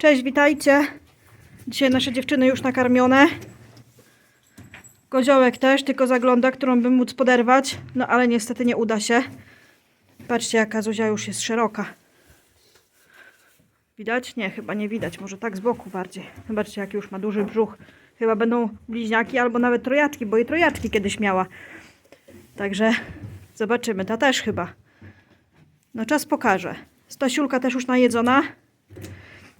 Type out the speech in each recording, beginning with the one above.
Cześć, witajcie. Dzisiaj nasze dziewczyny już nakarmione. Koziołek też, tylko zagląda, którą bym móc poderwać. No ale niestety nie uda się. Patrzcie, jaka Zuzia już jest szeroka. Widać? Nie, chyba nie widać. Może tak z boku bardziej. Zobaczcie, jaki już ma duży brzuch. Chyba będą bliźniaki albo nawet trojaczki, bo i trojaczki kiedyś miała. Także zobaczymy. Ta też chyba. No czas pokaże. Stasiulka też już najedzona.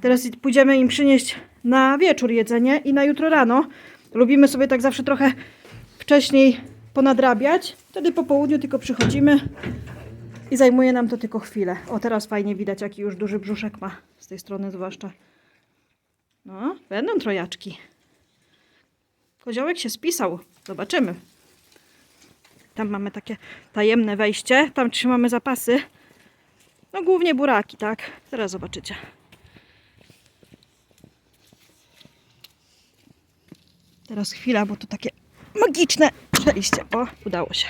Teraz pójdziemy im przynieść na wieczór jedzenie i na jutro rano. Lubimy sobie tak zawsze trochę wcześniej ponadrabiać. Wtedy po południu tylko przychodzimy i zajmuje nam to tylko chwilę. O, teraz fajnie widać, jaki już duży brzuszek ma. Z tej strony zwłaszcza. No, będą trojaczki. Koziołek się spisał. Zobaczymy. Tam mamy takie tajemne wejście. Tam trzymamy zapasy. No głównie buraki, tak? Teraz zobaczycie. Teraz chwila, bo to takie magiczne przejście. O, udało się.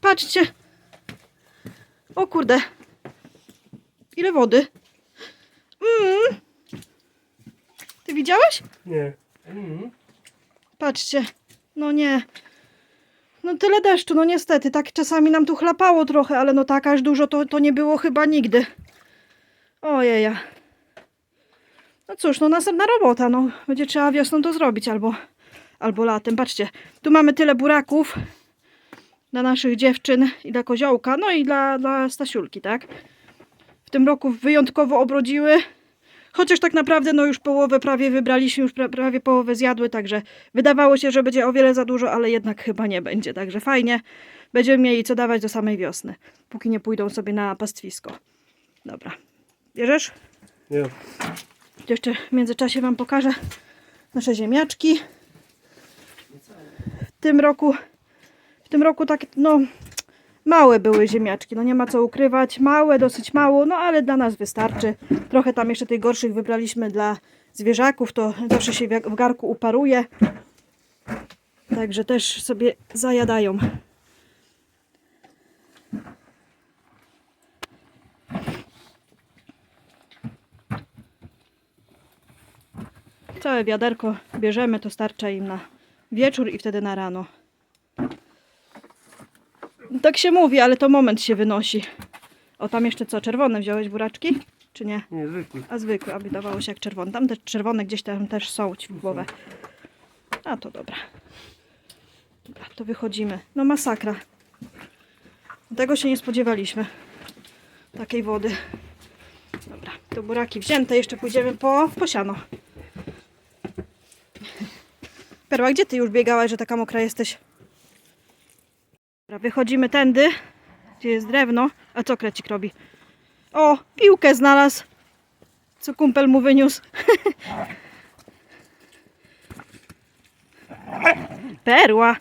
Patrzcie. O kurde. Ile wody. Mm. Ty widziałeś? Nie. Mm. Patrzcie. No nie. No tyle deszczu, no niestety. Tak czasami nam tu chlapało trochę, ale no tak aż dużo to, to nie było chyba nigdy. Ojeja. No cóż, no następna robota, no. Będzie trzeba wiosną to zrobić albo, albo latem. Patrzcie, tu mamy tyle buraków dla naszych dziewczyn i dla koziołka, no i dla, dla Stasiulki, tak? W tym roku wyjątkowo obrodziły. Chociaż tak naprawdę no już połowę prawie wybraliśmy, już pra, prawie połowę zjadły, także wydawało się, że będzie o wiele za dużo, ale jednak chyba nie będzie. Także fajnie. Będziemy mieli co dawać do samej wiosny, póki nie pójdą sobie na pastwisko. Dobra. Bierzesz? Nie. Jeszcze w międzyczasie Wam pokażę nasze ziemniaczki. W tym roku, w tym roku tak, no, małe były ziemniaczki, no nie ma co ukrywać. Małe, dosyć mało, no ale dla nas wystarczy. Trochę tam jeszcze tych gorszych wybraliśmy dla zwierzaków, to zawsze się w w garku uparuje. Także też sobie zajadają. Całe wiaderko bierzemy, to starcza im na wieczór i wtedy na rano. Tak się mówi, ale to moment się wynosi. O, tam jeszcze co, czerwone wziąłeś buraczki? Czy nie? Nie, zwykły. A zwykłe, a wydawało się jak czerwone. Tam te czerwone gdzieś tam też są ci w głowę. A to dobra. Dobra, to wychodzimy. No masakra. Tego się nie spodziewaliśmy. Takiej wody. Dobra, to buraki wzięte. Jeszcze pójdziemy po, po siano. Perła, gdzie ty już biegałaś, że taka mokra jesteś? Dobra, wychodzimy tędy, gdzie jest drewno. A co krecik robi? O, piłkę znalazł. Co kumpel mu wyniósł. Perła.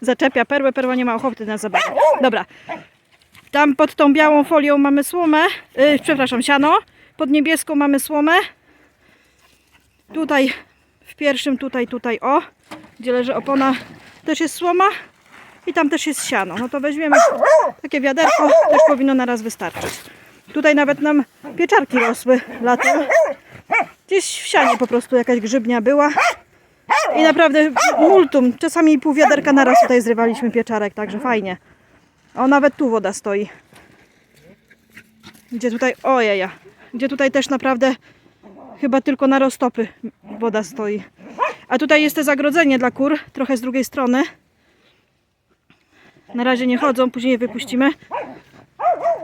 Zaczepia perłę, perła nie ma ochoty na zabawę. Dobra. Tam pod tą białą folią mamy słomę, yy, przepraszam, siano. Pod niebieską mamy słomę. Tutaj w pierwszym, tutaj, tutaj, o, gdzie leży opona, też jest słoma. I tam też jest siano. No to weźmiemy takie wiaderko, też powinno na raz wystarczyć. Tutaj nawet nam pieczarki rosły latem. Gdzieś w sianie po prostu jakaś grzybnia była. I naprawdę multum. Czasami pół wiaderka na raz tutaj zrywaliśmy pieczarek, także fajnie. O, nawet tu woda stoi. Gdzie tutaj, ojeja. Gdzie tutaj też naprawdę chyba tylko na roztopy woda stoi. A tutaj jest te zagrodzenie dla kur, trochę z drugiej strony. Na razie nie chodzą, później je wypuścimy.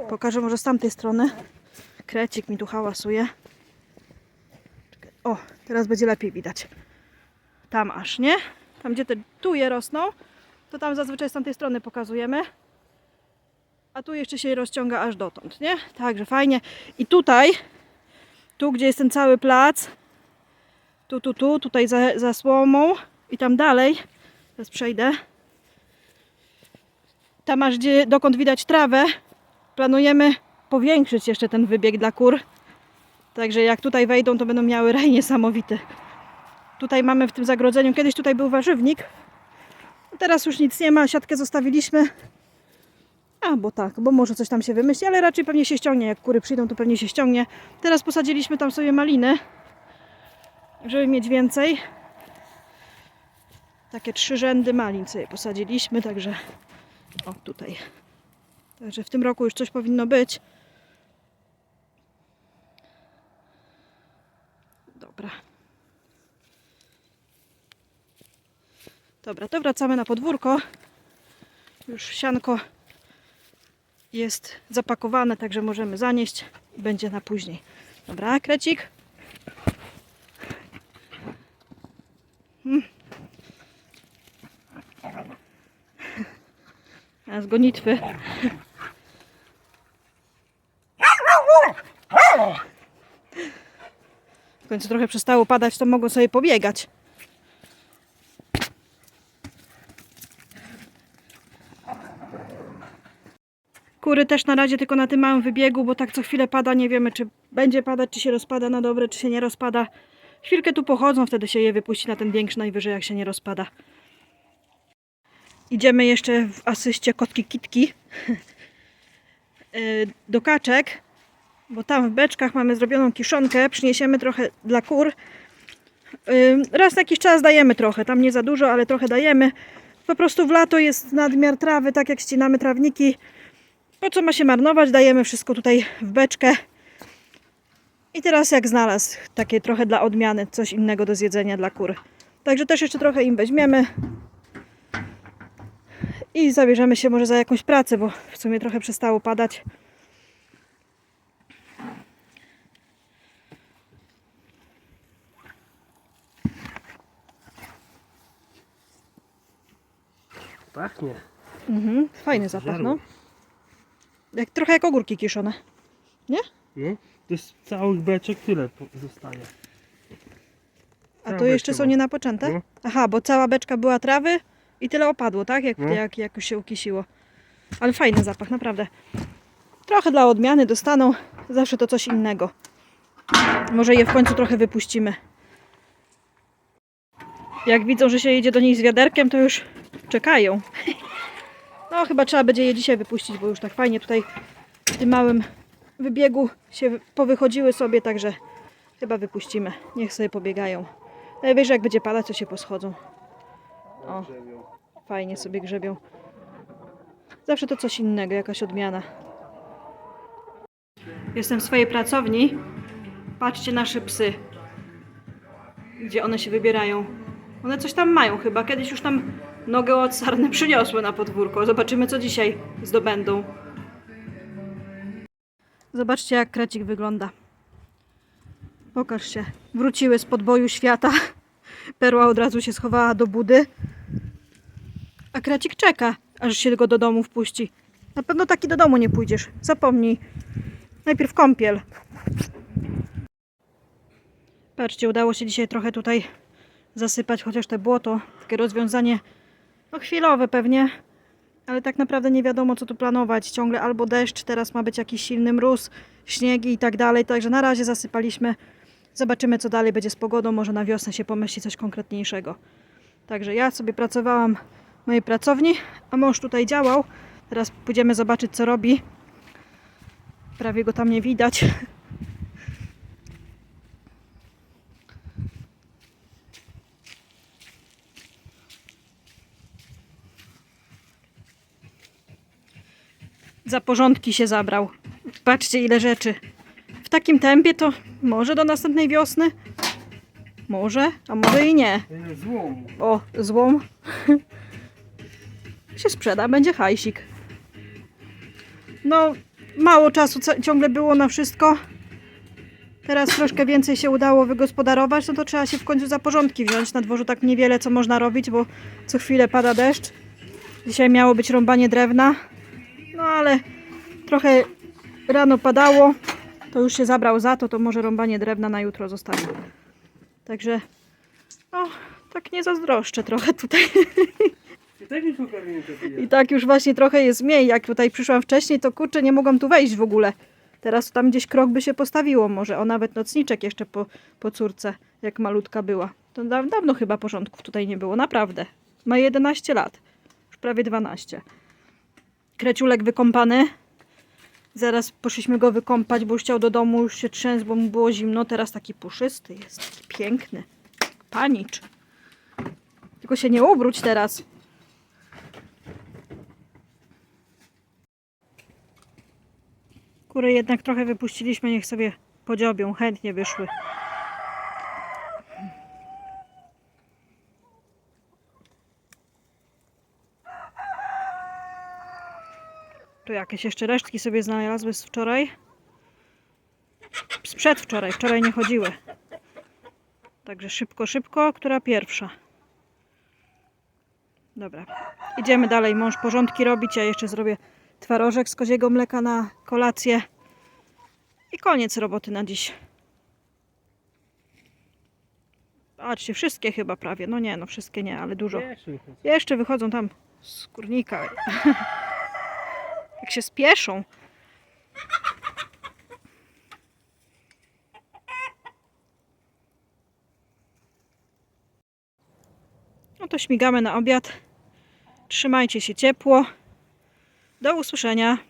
Pokażę może z tamtej strony. Krecik mi tu hałasuje. O, teraz będzie lepiej widać. Tam aż, nie? Tam gdzie te tuje rosną, to tam zazwyczaj z tamtej strony pokazujemy. A tu jeszcze się rozciąga aż dotąd, nie? Także fajnie. I tutaj, tu gdzie jest ten cały plac, tu, tu, tu, tutaj za, za słomą i tam dalej, teraz przejdę, tam aż gdzie, dokąd widać trawę, planujemy powiększyć jeszcze ten wybieg dla kur. Także jak tutaj wejdą, to będą miały raj niesamowity. Tutaj mamy w tym zagrodzeniu, kiedyś tutaj był warzywnik, Teraz już nic nie ma, siatkę zostawiliśmy. A, bo tak, bo może coś tam się wymyśli, ale raczej pewnie się ściągnie. Jak kury przyjdą, to pewnie się ściągnie. Teraz posadziliśmy tam sobie maliny, żeby mieć więcej. Takie trzy rzędy malin sobie posadziliśmy, także o tutaj. Także w tym roku już coś powinno być. Dobra. Dobra, to wracamy na podwórko. Już sianko jest zapakowane, także możemy zanieść będzie na później. Dobra, krecik. Hmm. A z gonitwy. W końcu trochę przestało padać, to mogą sobie pobiegać. Kury też na razie tylko na tym małym wybiegu, bo tak co chwilę pada, nie wiemy czy będzie padać, czy się rozpada na dobre, czy się nie rozpada. Chwilkę tu pochodzą, wtedy się je wypuści na ten większy najwyżej, jak się nie rozpada. Idziemy jeszcze w asyście kotki kitki y, do kaczek, bo tam w beczkach mamy zrobioną kiszonkę, przyniesiemy trochę dla kur. Y, Raz na jakiś czas dajemy trochę, tam nie za dużo, ale trochę dajemy. Po prostu w lato jest nadmiar trawy, tak jak ścinamy trawniki. Po co ma się marnować? Dajemy wszystko tutaj w beczkę. I teraz jak znalazł, takie trochę dla odmiany, coś innego do zjedzenia dla kur. Także też jeszcze trochę im weźmiemy. I zabierzemy się może za jakąś pracę, bo w sumie trochę przestało padać. Pachnie. Mhm, fajny zapach, no. Jak, trochę jak ogórki kiszone. Nie? No, to jest całych beczek tyle zostanie. A to jeszcze są była. nie napoczęte? No. Aha, bo cała beczka była trawy i tyle opadło, tak? Jak, No. jak, jak już się ukisiło. Ale fajny zapach, naprawdę. Trochę dla odmiany dostaną. Zawsze to coś innego. Może je w końcu trochę wypuścimy. Jak widzą, że się jedzie do nich z wiaderkiem, to już czekają. No, chyba trzeba będzie je dzisiaj wypuścić, bo już tak fajnie tutaj w tym małym wybiegu się wy- powychodziły sobie, także chyba wypuścimy. Niech sobie pobiegają. Najwyżej jak będzie padać, to się poschodzą. O, fajnie sobie grzebią. Zawsze to coś innego, jakaś odmiana. Jestem w swojej pracowni. Patrzcie nasze psy. Gdzie one się wybierają. One coś tam mają chyba. Kiedyś już tam nogę od sarny przyniosły na podwórko. Zobaczymy, co dzisiaj zdobędą. Zobaczcie, jak krecik wygląda. Pokaż się. Wróciły z podboju świata. Perła od razu się schowała do budy. A krecik czeka, aż się go do domu wpuści. Na pewno taki do domu nie pójdziesz. Zapomnij. Najpierw kąpiel. Patrzcie, udało się dzisiaj trochę tutaj zasypać, chociaż te błoto. Takie rozwiązanie no chwilowe pewnie. Ale tak naprawdę nie wiadomo, co tu planować. Ciągle albo deszcz, teraz ma być jakiś silny mróz, śniegi i tak dalej. Także na razie zasypaliśmy. Zobaczymy, co dalej będzie z pogodą. Może na wiosnę się pomyśli coś konkretniejszego. Także ja sobie pracowałam w mojej pracowni, a mąż tutaj działał. Teraz pójdziemy zobaczyć, co robi. Prawie go tam nie widać. Za porządki się zabrał. Patrzcie, ile rzeczy. W takim tempie to może do następnej wiosny? Może, a może i nie. Ile złomu. O, złom. się sprzeda, będzie hajsik. No, mało czasu ciągle było na wszystko. Teraz troszkę więcej się udało wygospodarować, no to trzeba się w końcu za porządki wziąć. Na dworzu tak niewiele co można robić, bo co chwilę pada deszcz. Dzisiaj miało być rąbanie drewna. No ale trochę rano padało. To już się zabrał za to, to może rąbanie drewna na jutro zostawił. Także, no, tak nie zazdroszczę trochę tutaj. I tak już I tak już właśnie trochę jest mniej. Jak tutaj przyszłam wcześniej, to kurczę, nie mogłam tu wejść w ogóle. Teraz tam gdzieś krok by się postawiło może. O, nawet nocniczek jeszcze po, po córce, jak malutka była. To da, dawno chyba porządków tutaj nie było, naprawdę. Ma 11 lat. prawie 12. Kreciulek wykąpany. Zaraz poszliśmy go wykąpać, bo chciał do domu, już się trzęsł, bo mu było zimno. Teraz taki puszysty jest, taki piękny. Panicz. Tylko się nie ubróć teraz. Kury jednak trochę wypuściliśmy, niech sobie podziobią, chętnie wyszły. Jakieś jeszcze resztki sobie znalazły z wczoraj. Z przedwczoraj, wczoraj nie chodziły. Także szybko, szybko, która pierwsza. Dobra, idziemy dalej. Mąż porządki robić, ja jeszcze zrobię twarożek z koziego mleka na kolację. I koniec roboty na dziś. Patrzcie, wszystkie chyba prawie. No nie, no wszystkie nie, ale dużo. Jeszcze wychodzą. Jeszcze wychodzą tam z kurnika. Jak się spieszą. No to śmigamy na obiad. Trzymajcie się ciepło. Do usłyszenia.